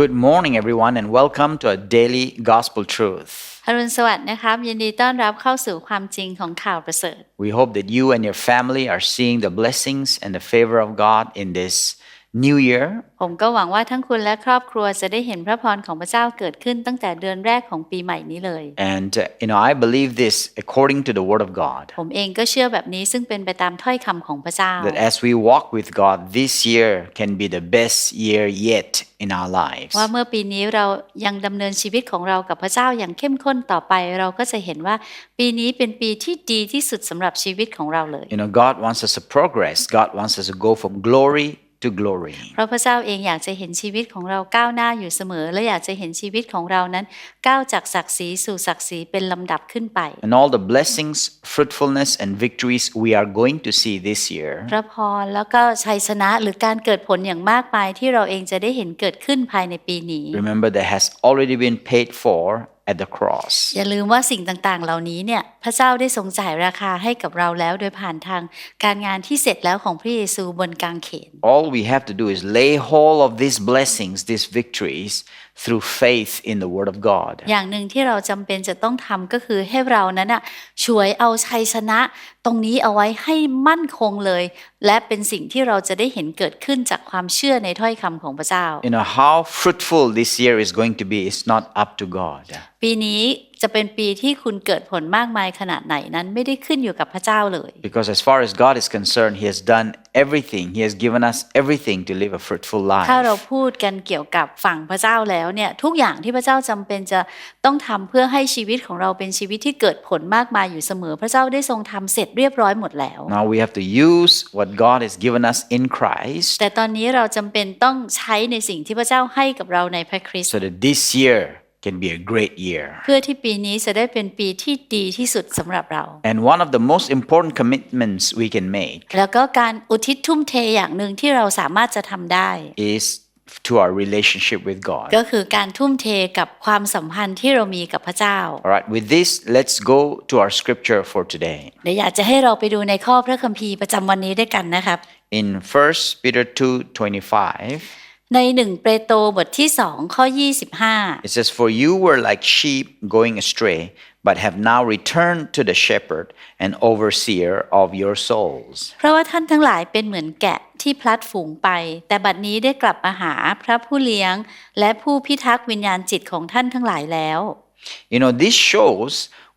Good morning, everyone, and welcome to a daily gospel truth. อรุณสวัสดิ์นะครับ ยินดีต้อนรับเข้าสู่ความจริงของข่าวประเสริฐ We hope that you and your family are seeing the blessings and the favor of God in this new year. ผมก็หวังว่าทั้งคุณและครอบครัวจะได้เห็นพระพรของพระเจ้าเกิดขึ้นตั้งแต่เดือนแรกของปีใหม่นี้เลย And, uh, you know, I believe this according to the Word of God. ผมเองก็เชื่อแบบนี้ซึ่งเป็นไปตามถ้อยคำของพระเจ้า That as we walk with God, this year can be the best year yet in our lives. ว่าเมื่อปีนี้เรายังดำเนินชีวิตของเรากับพระเจ้าอย่างเข้มข้นต่อไป เราก็จะเห็นว่าปีนี้เป็นปีที่ดีที่สุดสำหรับชีวิตของเราเลย You know, God wants us to progress, God wants us to go from glory to glory. เพราะพระเจ้าเองอยากจะเห็นชีวิตของเราก้าวหน้าอยู่เสมอ และอยากจะเห็นชีวิตของเรานั้นก้าวจากศักดิ์ศรีสู่ศักดิ์ศรีเป็นลำดับขึ้นไป And all the blessings, fruitfulness, and victories we are going to see this year พระพรแล้วก็ชัยชนะหรือการเกิดผลอย่างมากมายที่เราเองจะได้เห็นเกิดขึ้นภายในปีนี้ remember that has already been paid for at the cross. อย่าลืมว่าสิ่งต่างๆ เหล่านี้เนี่ยพระเจ้าได้ทรงจ่ายราคาให้กับเราแล้วโดยผ่านทางการงานที่เสร็จแล้วของพระเยซูบนกางเขน All we have to do is lay hold of these blessings, these victories, through faith in the Word of God. อย่างหนึ่งที่เราจำเป็นจะต้องทำก็คือให้เรานั้นน่ะช่วยเอาชัยชนะ ตรงนี้เอาไว้ให้มั่นคงเลย และเป็นสิ่งที่เราจะได้เห็นเกิดขึ้นจากความเชื่อในถ้อยคำของพระเจ้า You know, how fruitful this year is going to be is not up to God. ปีนี้ จะเป็นปีที่คุณเกิดผลมากมายขนาดไหนนั้นไม่ได้ขึ้นอยู่กับพระเจ้าเลย Because as far as God is concerned, He has done everything. He has given us everything to live a fruitful ถ้าเรา life. พูดกันเกี่ยวกับฝั่งพระเจ้าแล้วเนี่ยทุกอย่างที่พระเจ้าจำเป็นจะต้องทำเพื่อให้ชีวิตของเราเป็นชีวิตที่เกิดผลมากมายอยู่เสมอ พระเจ้าได้ทรงทำเสร็จเรียบร้อยหมดแล้ว Now we have to use what God has given us in Christ แต่ตอนนี้เราจำเป็นต้องใช้ในสิ่งที่พระเจ้าให้กับเราในพระคริสต์ so that this year can be a great year. เพื่อที่ปีนี้จะได้เป็นปีที่ดีที่สุดสำหรับเรา And one of the most important commitments we can make แล้วก็การอุทิศทุ่มเทอย่างหนึ่งที่เราสามารถจะทำได้ is to our relationship with God. ก็คือการทุ่มเทกับความสัมพันธ์ที่เรามีกับพระเจ้า All right, with this, let's go to our scripture for today. เดี๋ยวอยากจะให้เราไปดูในข้อพระคัมภีร์ประจำวันนี้ด้วยกันนะครับ In 1 Peter 2:25, ในหนึ่งเปโตรบทที่สองข้อ it says, For you were like sheep going astray, but have now returned to the shepherd and overseer of your souls. 25เพราะว่าท่านทั้งหลายเป็นเหมือนแกะที่พลัดฝูงไป แต่บัดนี้ได้กลับมาหาพระผู้เลี้ยง และผู้พิทักษ์วิญญาณจิตของท่านทั้งหลายแล้ว You know, this shows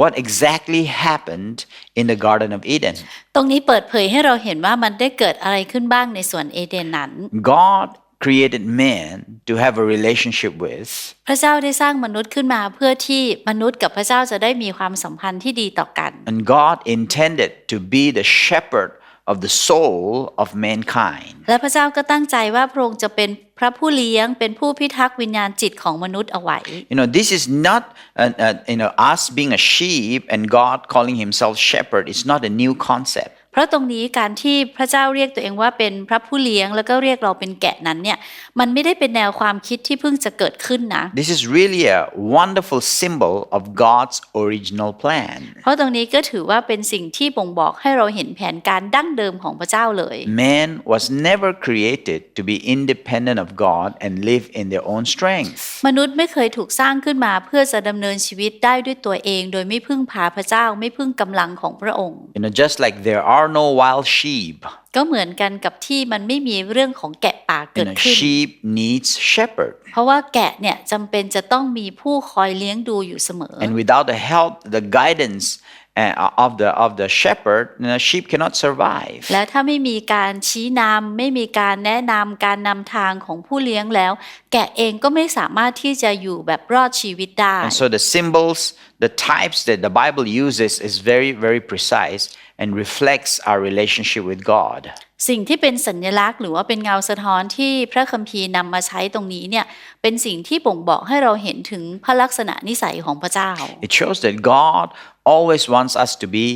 what exactly happened in the Garden of Eden. ตรงนี้เปิดเผยให้เราเห็นว่ามันได้เกิดอะไรขึ้นบ้างในสวนเอเดนนั้น God created man to have a relationship with, พระเจ้าได้สร้างมนุษย์ขึ้นมาเพื่อที่มนุษย์กับพระเจ้าจะได้มีความสัมพันธ์ที่ดีต่อกัน and God intended to be the shepherd of the soul of mankind. และพระเจ้าก็ตั้งใจว่าพระองค์จะเป็นพระผู้เลี้ยง เป็นผู้พิทักษ์วิญญาณจิตของมนุษย์เอาไว้ You know, this is not, uh, uh, you know, us being a sheep and God calling himself shepherd. It's not a new concept. เพราะตรงนี้การที่พระเจ้าเรียกตัวเองว่าเป็นพระผู้เลี้ยงแล้วก็เรียกเราเป็นแกะนั้นเนี่ยมันไม่ได้เป็นแนวความคิดที่เพิ่งจะเกิดขึ้นนะ This is really a wonderful symbol of God's original plan. เพราะตรงนี้ก็ถือว่าเป็นสิ่งที่บ่งบอกให้เราเห็นแผนการดั้งเดิมของพระเจ้าเลย Man was never created to be independent of God and live in their own strength. มนุษย์ไม่เคยถูกสร้างขึ้นมาเพื่อจะดำเนินชีวิตได้ด้วยตัวเอง โดยไม่พึ่งพาพระเจ้าไม่พึ่งกำลังของพระองค์ You know, just like there are no wild sheep, ก็เหมือนกันกับที่มันไม่มีเรื่องของแกะป่า you เกิด know, ขึ้น sheep needs shepherd. เพราะว่าแกะเนี่ยจำเป็นจะต้องมีผู้คอยเลี้ยงดูอยู่เสมอ And without the help, the guidance uh, of the of the shepherd, you know, sheep cannot survive. และถ้าไม่มีการชี้นำไม่มีการแนะนำการนำทางของผู้เลี้ยงแล้ว แกะเองก็ไม่สามารถที่จะอยู่แบบรอดชีวิตได้ And so the symbols, the types that the Bible uses is very, very precise and reflects our relationship with God. สิ่งที่เป็นสัญลักษณ์หรือว่าเป็นเงาสะท้อนที่พระคัมภีร์นำมาใช้ตรงนี้เนี่ยเป็นสิ่งที่บ่งบอกให้เราเห็นถึงพระลักษณะนิสัยของพระเจ้า It shows that God always wants us to be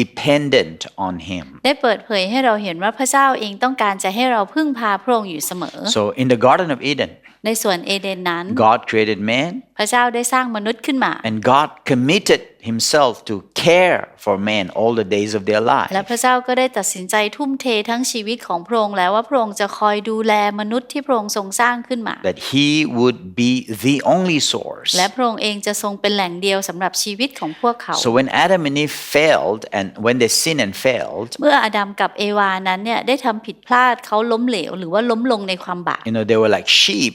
dependent on Him. ได้เปิดเผยให้เราเห็นว่าพระเจ้าเองต้องการจะให้เราพึ่งพาพระองค์อยู่เสมอ So in the Garden of Eden, ในสวนเอเดนนั้น God created man, พพระเจ้าได้สร้างมนุษย์ขึ้นมา And God committed himself to care for man all the days of their และ life. พระเจ้าก็ได้ตัดสินใจทุ่มเททั้งชีวิตของพระองค์แล้วว่าพระองค์จะคอยดูแลมนุษย์ที่พระองค์ทรงสร้างขึ้นมา That he would be the only source. และพระองค์เองจะทรงเป็นแหล่งเดียวสำหรับชีวิตของพวกเขา So when Adam and Eve failed, and when they sinned and failed, เมื่ออาดัมกับเอวานั้นเนี่ยได้ทำผิดพลาดเขาล้มเหลว หรือว่าล้มลงในความบาป you know, they were like sheep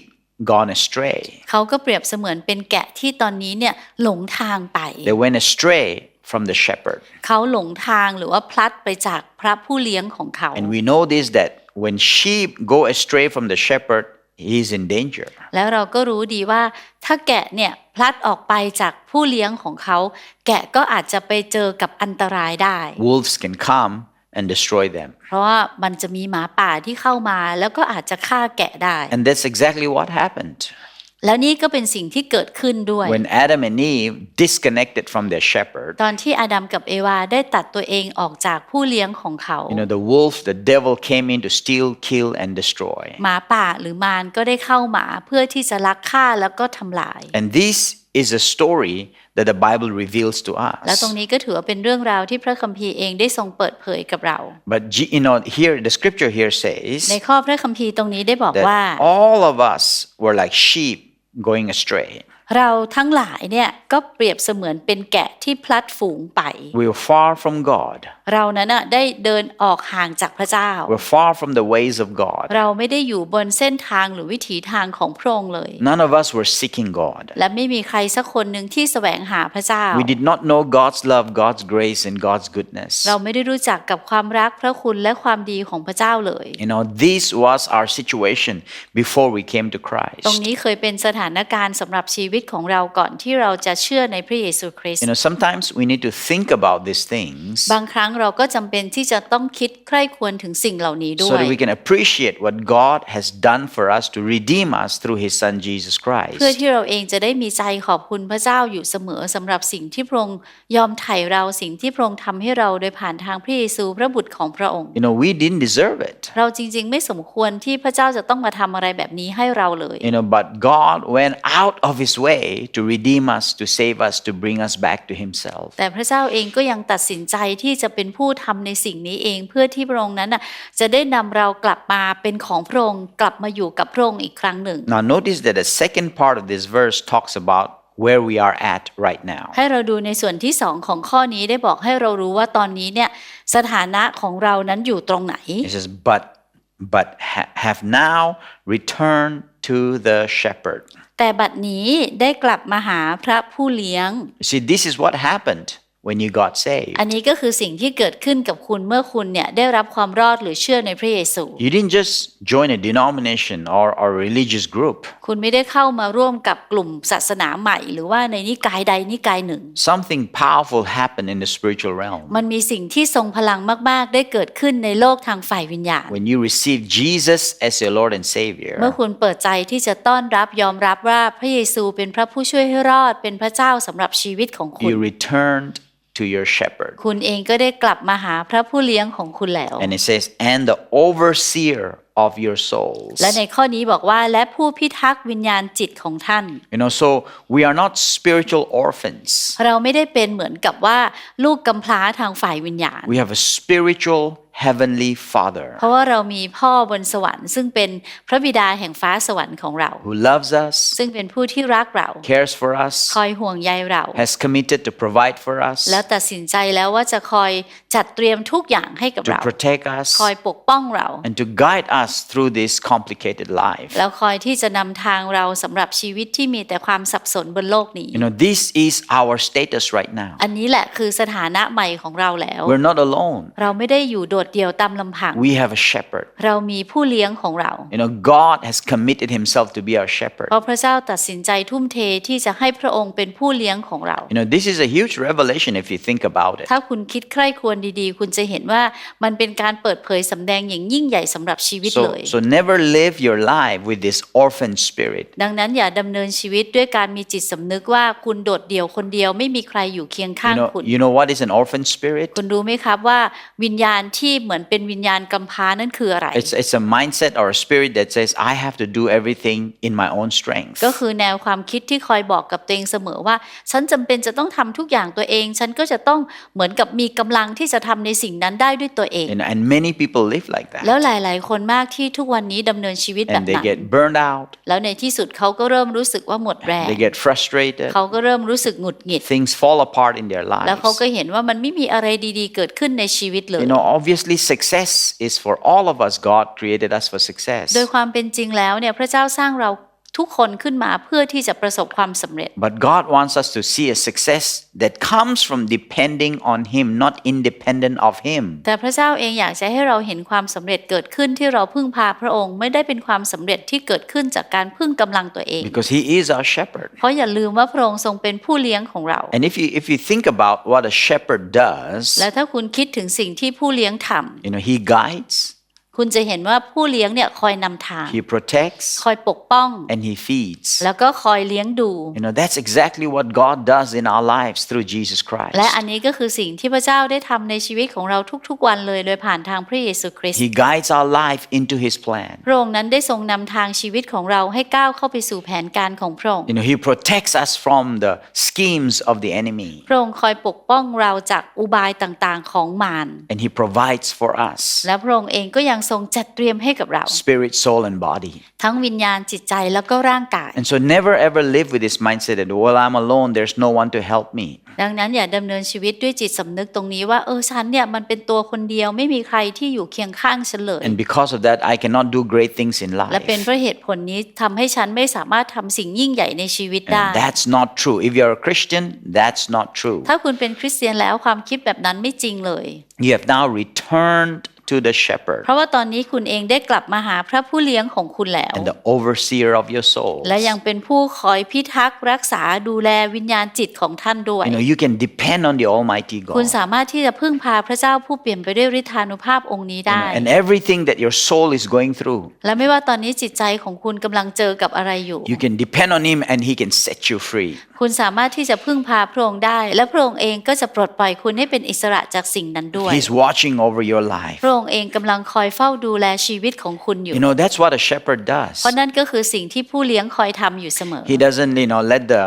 gone astray. เขาก็เปรียบเสมือนเป็นแกะที่ตอนนี้เนี่ยหลงทางไป They went astray from the shepherd. เขาหลงทางหรือว่าพลัดไปจากพระผู้เลี้ยงของเขา And we know this that when sheep go astray from the shepherd, he is in danger. แล้วเราก็รู้ดีว่าถ้าแกะเนี่ยพลัดออกไปจากผู้เลี้ยงของเขา แกะก็อาจจะไปเจอกับอันตรายได้ Wolves can come and destroy them. เพราะว่ามันจะมีหมาป่าที่เข้ามาแล้วก็อาจจะฆ่าแกะได้ And that's exactly what happened. แล้วนี่ก็เป็นสิ่งที่เกิดขึ้นด้วย When Adam and Eve disconnected from their shepherd, ตอนที่อาดัมกับเอวาได้ตัดตัวเองออกจากผู้เลี้ยงของเขา you know, the wolf, the devil came in to steal, kill, and destroy. หมาป่าหรือมารก็ได้เข้ามาเพื่อที่จะลักฆ่าแล้วก็ทำลาย And this is a story that the Bible reveals to และ us. ตรงนี้ก็ถือว่าเป็นเรื่องราวที่พระคัมภีร์เองได้ทรงเปิดเผยกับเรา But G- you know, here the scripture here says ในข้อพระคัมภีร์ตรงนี้ได้บอกว่า that all of us were like sheep going astray. เราทั้งหลายเนี่ยก็เปรียบเสมือนเป็นแกะที่พลัดฝูงไป We were far from God. เรานั้นน่ะได้เดินออกห่างจากพระเจ้า We're far from the ways of God. เราไม่ได้อยู่บนเส้นทางหรือวิถีทางของพระองค์เลย None of us were seeking God. และไม่มีใครสักคนหนึ่งที่แสวงหาพระเจ้า We did not know God's love, God's grace, and God's goodness. เราไม่ได้รู้จักกับความรักพระคุณและความดีของพระเจ้าเลย You know, this was our situation before we came to ตรง Christ. นี้เคยเป็นสถานการณ์สำหรับชีวิตของเราก่อนที่เราจะเชื่อในพระเยซูคริสต์ You know, sometimes we need to think about these things บางครั้งเราก็จำเป็นที่จะต้องคิดใคร่ควรถึงสิ่งเหล่านี้ด้ so วย that we can appreciate what God has done for us to redeem us through His Son Jesus เพื่อ Christ. ที่เราเองจะได้มีใจขอบคุณพระเจ้าอยู่เสมอสำหรับสิ่งที่พระองค์ยอมไถ่เราสิ่งที่พระองค์ทำให้เราโดยผ่านทางพระเยซูพระบุตรของพระองค์ You know, we didn't deserve it. เราจริง ๆ ไม่สมควรที่พระเจ้าจะต้องมาทำอะไรแบบนี้ให้เราเลย You know, but God went out of His way to redeem us, to save us, to bring us back to Himself. แต่พระเจ้าเองก็ยังตัดสินใจที่จะเป็นผู้ทำในสิ่งนี้เอง เพื่อที่พระองค์นั้นน่ะจะได้นำเรากลับมาเป็นของพระองค์กลับมาอยู่กับพระองค์อีกครั้งหนึ่ง Now, notice that the second part of this verse talks about where we are at right now. ให้เราดูในส่วนที่สองของข้อนี้ได้บอกให้เรารู้ว่าตอนนี้เนี่ยสถานะของเรานั้นอยู่ตรงไหน It says, but but ha- have now returned to the shepherd. แต่บัดนี้ได้กลับมาหาพระผู้เลี้ยง You see, this is what happened when you got saved. อันนี้ก็คือสิ่งที่เกิดขึ้นกับคุณเมื่อคุณเนี่ยได้รับความรอดหรือเชื่อในพระเยซู You didn't just join a denomination or, or a religious group. คุณไม่ได้เข้ามาร่วมกับกลุ่มศาสนาใหม่ หรือว่าในนิกายใดนิกายหนึ่ง Something powerful happened in the spiritual realm. มันมีสิ่งที่ทรงพลังมาก ๆ ได้เกิดขึ้นในโลกทางฝ่ายวิญญาณ When you receive Jesus as your Lord and เมื่อ Savior, คุณเปิดใจที่จะต้อนรับยอมรับว่าพระเยซูเป็นพระผู้ช่วยให้รอดเป็นพระเจ้าสำหรับชีวิตของคุณ you returned to your shepherd. คุณเองก็ได้กลับมาหาพระผู้เลี้ยงของคุณแล้ว And it says, and the overseer of your souls. และในข้อนี้บอกว่าและผู้พิทักษ์วิญญาณจิตของท่าน You know, so we are not spiritual orphans. เราไม่ได้เป็นเหมือนกับว่าลูกกำพร้าทางฝ่ายวิญญาณ We have a spiritual heavenly Father เพราะว่าเรามีพ่อบนสวรรค์ ซึ่งเป็นพระบิดาแห่งฟ้าสวรรค์ของเรา who loves us, ซึ่งเป็นผู้ที่รักเรา cares for us, คอยห่วงใยเรา has committed to provide for us, แล้วตัดสินใจแล้วว่าจะคอยจัดเตรียมทุกอย่างให้กับ to เรา protect us, คอยปกป้องเรา and to guide us through this complicated life. แล้วคอยที่จะนำทางเราสำหรับชีวิตที่มีแต่ความสับสนบนโลกนี้ You know, this is our status right now. อันนี้แหละคือสถานะใหม่ของเราแล้ว We're not alone. เราไม่ได้อยู่โดดเดี่ยวตามลำพัง We have a shepherd. เรามีผู้เลี้ยงของเรา You know, God has committed himself to be our shepherd. เพราะพระเจ้าตัดสินใจทุ่มเทที่จะให้พระองค์เป็นผู้เลี้ยงของเรา You know, this is a huge revelation if you think about it. ถ้าคุณคิดใคร่ควรดีๆ คุณจะเห็นว่ามันเป็นการเปิดเผยสำแดงอย่างยิ่งใหญ่สำหรับชีวิตเล So, ย so never live your life with this orphan spirit. ดังนั้นอย่าดำเนินชีวิตด้วยการมีจิตสำนึกว่าคุณโดดเดี่ยวคนเดียวไม่มีใครอยู่เคียงข้า You ง know, คุณ you know what is an orphan spirit? คุณรู้ไหมครับว่าวิญญาณที่เหมือนเป็นวิญญาณกำพร้านั่นคืออะไร It's, it's a mindset or a spirit that says, I have to do everything in my own strength. ก็คือแนวความคิดที่คอยบอกกับตัวเองเสมอว่า ฉันจำเป็นจะต้องทำทุกอย่างตัวเอง ฉันก็จะต้องเหมือนกับมีกำลังที่จะทำในสิ่งนั้นได้ด้วยตัวเอง And, and many people live like แล้ว that. หลาย ๆ คนมากที่ทุกวันนี้ดำเนินชีวิตแบบ And they นั้น get burned out, แล้วในที่สุดเขาก็เริ่มรู้สึกว่าหมดแรง they get frustrated, เขาก็เริ่มรู้สึกหงุดหงิด things fall apart in their แล้วเขา lives. ก็เห็นว่ามันไม่มีอะไรดี ๆ เกิดขึ้นในชีวิตเลย You know, obviously, success is for all of us. God created us for success. โดยความเป็นจริงแล้วเนี่ยพระเจ้าสร้างเรา ทุกคนขึ้นมาเพื่อที่จะประสบความสำเร็จ But God wants us to see a success that comes from depending on Him, not independent of Him. แต่พระเจ้าเองอยากจะให้เราเห็นความสำเร็จเกิดขึ้นที่เราพึ่งพาพระองค์ไม่ได้เป็นความสำเร็จที่เกิดขึ้นจากการพึ่งกำลังตัวเอง Because He is our shepherd. เพราะอย่าลืมว่าพระองค์ทรงเป็นผู้เลี้ยงของเรา And if you if you think about what a shepherd does, และถ้าคุณคิดถึงสิ่งที่ผู้เลี้ยงท you know, he guides, ำ คุณจะเห็นว่าผู้เลี้ยงเนี่ยคอยนำทาง he protects, คอยปกป้อง and he feeds. แล้วก็คอยเลี้ยงดู You know, that's exactly what God does in our lives through Jesus Christ. และอันนี้ก็คือสิ่งที่พระเจ้าได้ทำในชีวิตของเราทุกๆวันเลยโดยผ่านทางพระเยซูคริสต์ He guides our life into his plan. พระองค์นั้นได้ทรงนำทางชีวิตของเราให้ก้าวเข้าไปสู่แผนการของพระองค์ You know, he protects us from the schemes of the enemy พระองค์คอยปกป้องเราจากอุบายต่างๆของมาร and he provides for us และพระองค์เองก็ยังทรงจัดเตรียมให้กับเรา spirit, soul, and body. ทั้งวิญญาณจิตใจแล้วก็ร่างกาย And so never ever live with this mindset that, well, I'm alone, there's no one to help me. ดังนั้นอย่าดำเนินชีวิตด้วยจิตสำนึกตรงนี้ว่าเออฉันเนี่ยมันเป็นตัวคนเดียวไม่มีใครที่อยู่เคียงข้างฉันเลย And because of that, I cannot do great things in และเป็น life. เพราะเหตุผลนี้ทำให้ฉันไม่สามารถทำสิ่งยิ่งใหญ่ในชีวิตได้ And that's not true. If you're a Christian, that's not true. ถ้าคุณเป็นคริสเตียนแล้วความคิดแบบนั้นไม่จริงเลย You have now returned to the shepherd เพราะว่าตอนนี้คุณเองได้กลับมาหาพระผู้เลี้ยงของคุณแล้ว and the overseer of your soul. และยังเป็นผู้คอยพิทักษ์รักษาดูแลวิญญาณจิตของท่านด้วย You know, you can depend on the Almighty คุณ God. สามารถที่จะพึ่งพาพระเจ้าผู้เปลี่ยนไปด้วยฤทธานุภาพองค์นี้ You ได้ know, and everything that your soul is going through, และไม่ว่าตอนนี้จิตใจของคุณกำลังเจอกับอะไรอยู่ you can depend on Him and He can set you free. คุณสามารถที่จะพึ่งพาพระองค์ได้ และพระองค์เองก็จะปลดปล่อยคุณให้เป็นอิสระจากสิ่งนั้นด้วย He's watching over your life. พระองค์เองกำลังคอยเฝ้าดูแลชีวิตของคุณอยู่ You know, that's what a shepherd does. เพราะนั่นก็คือสิ่งที่ผู้เลี้ยงคอยทำอยู่เสมอ He doesn't, you know, let the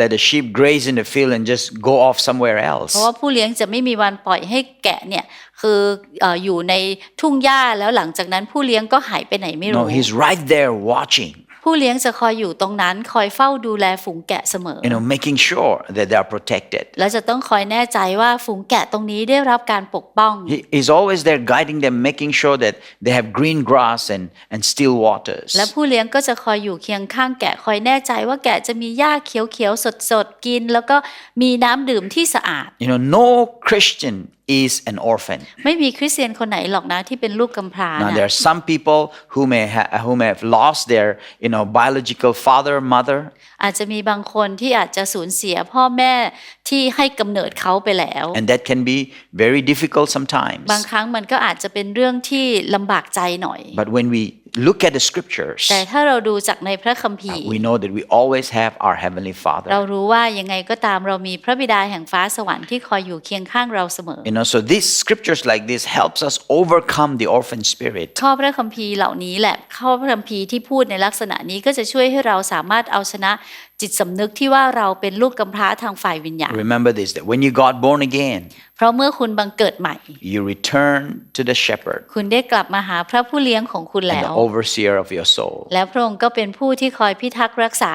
let the sheep graze in the field and just go off somewhere เพ else. ราะว่าผู้เลี้ยงจะไม่มีวันปล่อยให้แกะเนี่ยคือเอ่ออยู่ในทุ่งหญ้าแล้วหลังจากนั้นผู้เลี้ยงก็หายไปไหนไม่ No, รู้ He's right there watching. ผู้เลี้ยงจะคอยอยู่ตรงนั้นคอยเฝ้าดูแลฝูงแกะเสมอ You know, making sure that they are protected. แล้วจะต้องคอยแน่ใจว่าฝูงแกะตรงนี้ได้รับการปกป้อง He, he's always there guiding them, making sure that they have green grass and, and still waters. และผู้เลี้ยงก็จะคอยอยู่เคียงข้างแกะคอยแน่ใจว่าแกะจะมีหญ้าเขียวๆสดๆกิน แล้วก็มีน้ำดื่มที่สะอาด You know, no Christian is an orphan. ไม่มีคริสเตียนคนไหนหรอกนะที่เป็นลูกกำพร้า Now นะ there are some people who may ha- who may have lost their you know biological father mother อาจจะมีบางคนที่อาจจะสูญเสียพ่อแม่ที่ให้กำเนิดเขาไปแล้ว and that can be very difficult sometimes บางครั้งมันก็อาจจะเป็นเรื่องที่ลำบากใจหน่อย but when we look at the scriptures แต่ถ้าเราดูจากในพระคัมภีร์ we know that we always have our heavenly เรา father รู้ว่ายังไงก็ตามเรามีพระบิดาแห่งฟ้าสวรรค์ที่คอยอยู่เคียงข้างเราเสมอ you know so these scriptures like this helps us overcome the orphan spirit ข้อพระคัมภีร์เหล่านี้แหละข้อพระคัมภีร์ที่พูดในลักษณะนี้ก็จะช่วยให้เราสามารถเอาชนะจิตสำนึกที่ว่าเราเป็นลูกกำพร้าทางฝ่ายวิญญาณ remember this that when you got born again เพราะเมื่อคุณบังเกิดใหม่ you return to the shepherd คุณได้กลับมาหาพระผู้เลี้ยงของคุณ and แล้ the ว overseer of your soul และพระองค์ก็เป็นผู้ที่คอยพิทักษ์รักษา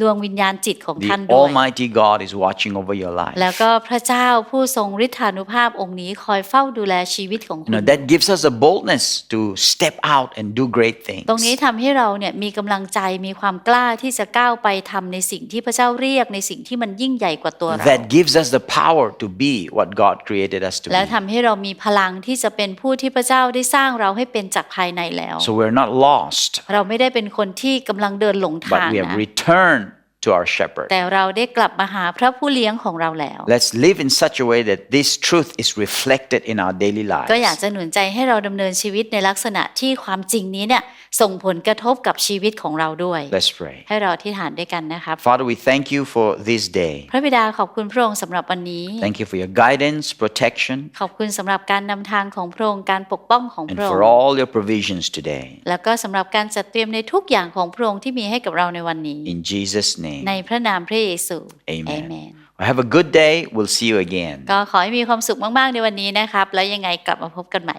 ดวงวิญญาณจิตของ the ท่านด้วย almighty god is watching over your life แล้วก็พระเจ้าผู้ทรงฤทธานุภาพองค์นี้คอยเฝ้าดูแลชีวิตของ You คุณ know, that gives us a boldness to step out and do great things. ตรงนี้ทำให้เราเนี่ยมีกำลังใจมีความกล้าที่จะก้าวไปทำในสิ่งที่พระเจ้าเรียกในสิ่งที่มันยิ่งใหญ่กว่าตัวเรา That gives us the power to be what God created us to และ be. ทำให้เรามีพลังที่จะเป็นผู้ที่พระเจ้าได้สร้างเราให้เป็นจากภายในแล้ว So we're not lost, เราไม่ได้เป็นคนที่กำลังเดินหลงทาง but we have นะ returned to our shepherd. แต่เราได้กลับมาหาพระผู้เลี้ยงของเราแล้ว Let's live in such a way that this truth is reflected in our daily ก็อยาก lives. จะหนุนใจให้เราดำเนินชีวิตในลักษณะที่ความจริงนี้เนี่ยส่งผลกระทบกับชีวิตของเราด้วย Let's pray. ให้เราที่ฐานด้วยกันนะครับ Father, we thank you for this day. พระบิดาขอบคุณพระองค์สำหรับวันนี้ Thank you for your guidance, protection, ขอบคุณสำหรับการนำทางของพระองค์การปกป้องของ and พระอง for ค์ all your provisions today. แล้วก็สำหรับการจัดเตรียมในทุกอย่างของพระองค์ที่มีให้กับเราในวันนี้ In Jesus' name. ในพระนามพระเยซู Amen. Amen Well, have a good day. We'll see you again. ก็ขอให้มีความสุขมากๆในวันนี้นะครับ แล้วยังไงกลับมาพบกันใหม่